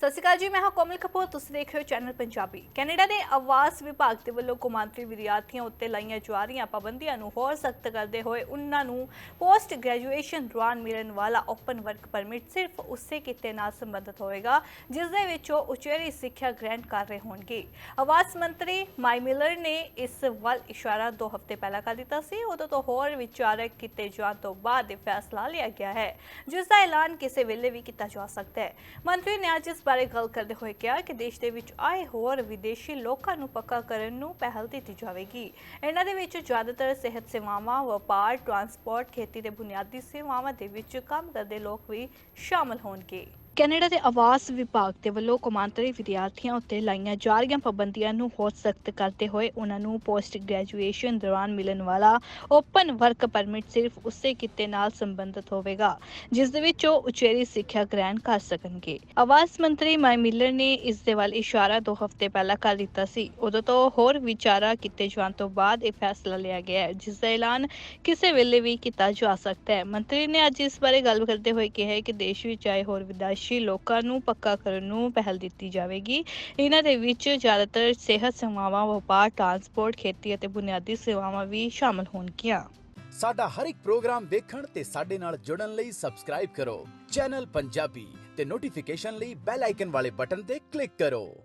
ਸਤਿ ਸ਼੍ਰੀ ਅਕਾਲ ਜੀ, ਮੈਂ ਹਾਂ ਕੋਮਲ ਕਪੂਰ, ਤੁਸੀਂ ਦੇਖ ਰਹੇ ਹੋ ਚੈਨਲ ਪੰਜਾਬੀ। ਕੈਨੇਡਾ ਦੇ ਆਵਾਸ ਵਿਭਾਗ ਦੇ ਵੱਲੋਂ ਕੌਮਾਂਤਰੀ ਵਿਦਿਆਰਥੀਆਂ ਉੱਤੇ ਲਾਈਆਂ ਜਾ ਰਹੀਆਂ ਪਾਬੰਦੀਆਂ ਨੂੰ ਹੋਰ ਸਖਤ ਕਰਦੇ ਹੋਏ ਉਹਨਾਂ ਨੂੰ ਪੋਸਟ ਗ੍ਰੈਜੂਏਸ਼ਨ ਦੌਰਾਨ ਮਿਲਣ ਵਾਲਾ ਓਪਨ ਵਰਕ ਪਰਮਿਟ ਸਿਰਫ ਉਸੇ ਕਿੱਤੇ ਨਾਲ ਸੰਬੰਧਿਤ ਹੋਵੇਗਾ, ਜਿਸ ਦੇ ਵਿੱਚ ਉਹ ਉਚੇਰੀ ਸਿੱਖਿਆ ਗ੍ਰਹਿਣ ਕਰ ਰਹੇ ਹੋਣਗੇ। ਆਵਾਸ ਮੰਤਰੀ ਮਾਈ ਮਿਲਰ ਨੇ ਇਸ ਵੱਲ ਇਸ਼ਾਰਾ ਦੋ ਹਫ਼ਤੇ ਪਹਿਲਾਂ ਕਰ ਦਿੱਤਾ ਸੀ, ਉਦੋਂ ਤੋਂ ਹੋਰ ਵਿਚਾਰਕ ਕੀਤੇ ਜਾਣ ਤੋਂ ਬਾਅਦ ਇਹ ਫੈਸਲਾ ਲਿਆ ਗਿਆ ਹੈ, ਜਿਸ ਦਾ ਐਲਾਨ ਕਿਸੇ ਵੇਲੇ ਵੀ ਕੀਤਾ ਜਾ ਸਕਦਾ ਹੈ। ਮੰਤਰੀ ਨੇ ਅੱਜ ਇਸ ਬਾਰੇ ਗੱਲ ਕਰਦੇ ਹੋਏ ਕਿਹਾ ਕਿ ਦੇਸ਼ ਦੇ ਵਿੱਚ ਆਏ ਹੋਰ ਵਿਦੇਸ਼ੀ ਲੋਕਾਂ ਨੂੰ ਪੱਕਾ ਕਰਨ ਨੂੰ ਪਹਿਲ ਦਿੱਤੀ ਜਾਵੇਗੀ। ਇਹਨਾਂ ਦੇ ਵਿੱਚ ਜ਼ਿਆਦਾਤਰ ਸਿਹਤ ਸੇਵਾਵਾਂ, ਵਪਾਰ, ਟਰਾਂਸਪੋਰਟ, ਖੇਤੀ ਦੇ ਬੁਨਿਆਦੀ ਸੇਵਾਵਾਂ ਦੇ ਵਿੱਚ ਕੰਮ ਕਰਦੇ ਲੋਕ ਵੀ ਸ਼ਾਮਲ ਹੋਣਗੇ। ਕੈਨੇਡਾ ਦੇ ਆਵਾਸ ਵਿਭਾਗ ਦੇ ਵੱਲੋਂ ਕੌਮਾਂਤਰੀ ਵਿਦਿਆਰਥੀਆਂ ਉੱਤੇ ਲਾਈਆਂ ਜਾ ਰਹੀਆਂ ਪਾਬੰਦੀਆਂ ਨੂੰ ਹੋਰ ਸਖਤ ਕਰਦੇ ਹੋਏ ਉਹਨਾਂ ਨੂੰ ਪੋਸਟ ਗ੍ਰੈਜੂਏਸ਼ਨ ਦੌਰਾਨ ਮਿਲਣ ਵਾਲਾ ਓਪਨ ਵਰਕ ਪਰਮਿਟ ਸਿਰਫ ਉਸੇ ਕਿੱਤੇ ਨਾਲ ਸੰਬੰਧਿਤ ਹੋਵੇਗਾ, ਜਿਸ ਦੇ ਵਿੱਚ ਉਹ ਉਚੇਰੀ ਸਿੱਖਿਆ ਗ੍ਰਹਿਣ ਕਰ ਸਕਣਗੇ। ਆਵਾਸ ਮੰਤਰੀ ਮਾਈ ਮਿਲਰ ਨੇ ਇਸ ਦੇ ਵੱਲ ਇਸ਼ਾਰਾ ਦੋ ਹਫ਼ਤੇ ਪਹਿਲਾਂ ਕਰ ਦਿੱਤਾ ਸੀ। ਉਦੋਂ ਤੋਂ ਹੋਰ ਵਿਚਾਰਾ ਕੀਤੇ ਜਾਣ ਤੋਂ ਬਾਅਦ ਇਹ ਫੈਸਲਾ ਲਿਆ ਗਿਆ ਹੈ, ਜਿਸ ਦਾ ਐਲਾਨ ਕਿਸੇ ਵੇਲੇ ਵੀ ਕੀਤਾ ਜਾ ਸਕਦਾ ਹੈ। ਮੰਤਰੀ ਨੇ ਅੱਜ ਇਸ ਬਾਰੇ ਗੱਲ ਕਰਦੇ ਹੋਏ ਕਿਹਾ ਕਿ ਦੇਸ਼ ਵਿੱਚ ਆਏ ਹੋਰ ਵਿਦੇਸ਼ੀ ਲੋਕਾਂ ਨੂੰ ਪੱਕਾ ਕਰਨ ਨੂੰ ਪਹਿਲ ਦਿੱਤੀ ਜਾਵੇਗੀ। ਇਹਨਾਂ ਦੇ ਵਿੱਚ ਜ਼ਿਆਦਾਤਰ ਸਿਹਤ ਸੇਵਾਵਾਂ, ਵਪਾਰ, ਟਰਾਂਸਪੋਰਟ, ਖੇਤੀ ਅਤੇ ਬੁਨਿਆਦੀ ਸੇਵਾਵਾਂ ਵੀ ਸ਼ਾਮਲ ਹੋਣਗੀਆਂ। ਸਾਡਾ ਹਰ ਇੱਕ ਪ੍ਰੋਗਰਾਮ ਦੇਖਣ ਤੇ ਸਾਡੇ ਨਾਲ ਜੁੜਨ ਲਈ ਸਬਸਕ੍ਰਾਈਬ ਕਰੋ। ਚੈਨਲ ਪੰਜਾਬੀ ਤੇ ਨੋਟੀਫਿਕੇਸ਼ਨ ਲਈ ਬੈਲ ਆਈਕਨ ਵਾਲੇ ਬਟਨ ਤੇ ਕਲਿੱਕ ਕਰੋ।